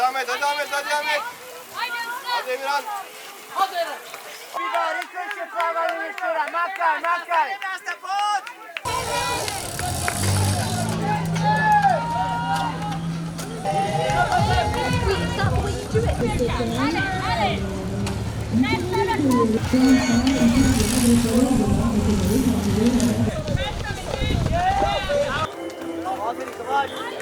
Hadi Ahmet, hadi Ahmet, hadi Ahmet. Hadi Emirhan. Hadi Eren. Biberi köşe pavanı yıkıra. Makay, makay. Allez, allez. Reste avec lui. Reste avec lui.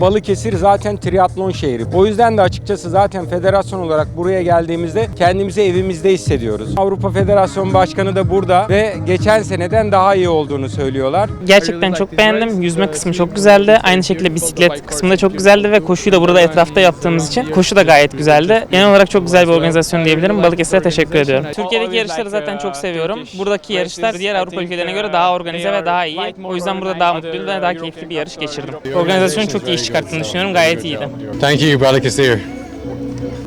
Balıkesir zaten triatlon şehri. O yüzden de açıkçası zaten federasyon olarak buraya geldiğimizde kendimizi evimizde hissediyoruz. Avrupa Federasyon Başkanı da burada ve geçen seneden daha iyi olduğunu söylüyorlar. Gerçekten çok beğendim. Yüzme kısmı çok güzeldi. Aynı şekilde bisiklet kısmı da çok güzeldi ve koşuyu da burada etrafta yaptığımız için koşu da gayet güzeldi. Genel olarak çok güzel bir organizasyon diyebilirim. Balıkesir'e teşekkür ediyorum. Türkiye'deki yarışları zaten çok seviyorum. Buradaki yarışlar diğer Avrupa ülkelerine göre daha organize ve daha iyi. O yüzden burada daha mutluyum ve daha keyifli bir yarış geçirdim. Organizasyonun çok iyi iş çıkarttığını düşünüyorum. Gayet iyiydi. Thank you, Balıkesir.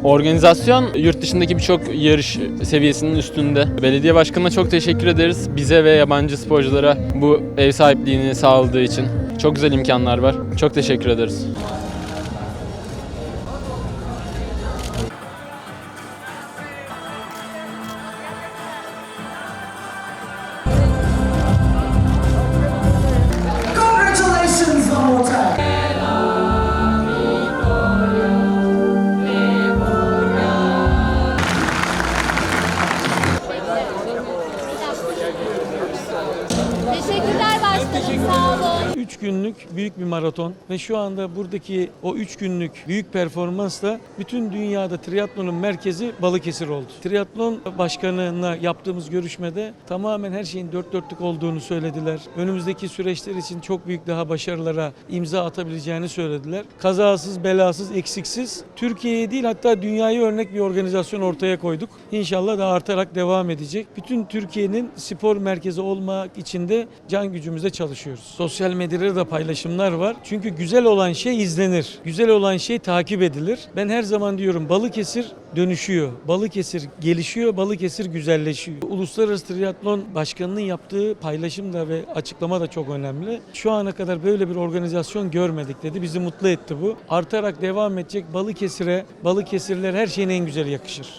Organizasyon yurt dışındaki birçok yarış seviyesinin üstünde. Belediye başkanına çok teşekkür ederiz. Bize ve yabancı sporculara bu ev sahipliğini sağladığı için. Çok güzel imkanlar var. Çok teşekkür ederiz. Oh. Sağ olun. 3 günlük büyük bir maraton ve şu anda buradaki o 3 günlük büyük performansla bütün dünyada triatlonun merkezi Balıkesir oldu. Triatlon başkanına yaptığımız görüşmede tamamen her şeyin dört dörtlük olduğunu söylediler. Önümüzdeki süreçler için çok büyük daha başarılara imza atabileceğini söylediler. Kazasız, belasız, eksiksiz Türkiye'ye değil hatta dünyaya örnek bir organizasyon ortaya koyduk. İnşallah da artarak devam edecek. Bütün Türkiye'nin spor merkezi olmak için de can gücümüzle çalışıyoruz. Sosyal medyada da paylaşımlar var. Çünkü güzel olan şey izlenir. Güzel olan şey takip edilir. Ben her zaman diyorum Balıkesir dönüşüyor. Balıkesir gelişiyor, Balıkesir güzelleşiyor. Uluslararası Triatlon Başkanı'nın yaptığı paylaşım da ve açıklama da çok önemli. Şu ana kadar böyle bir organizasyon görmedik dedi. Bizi mutlu etti bu. Artarak devam edecek Balıkesir'e, Balıkesirler her şeyin en güzeli yakışır.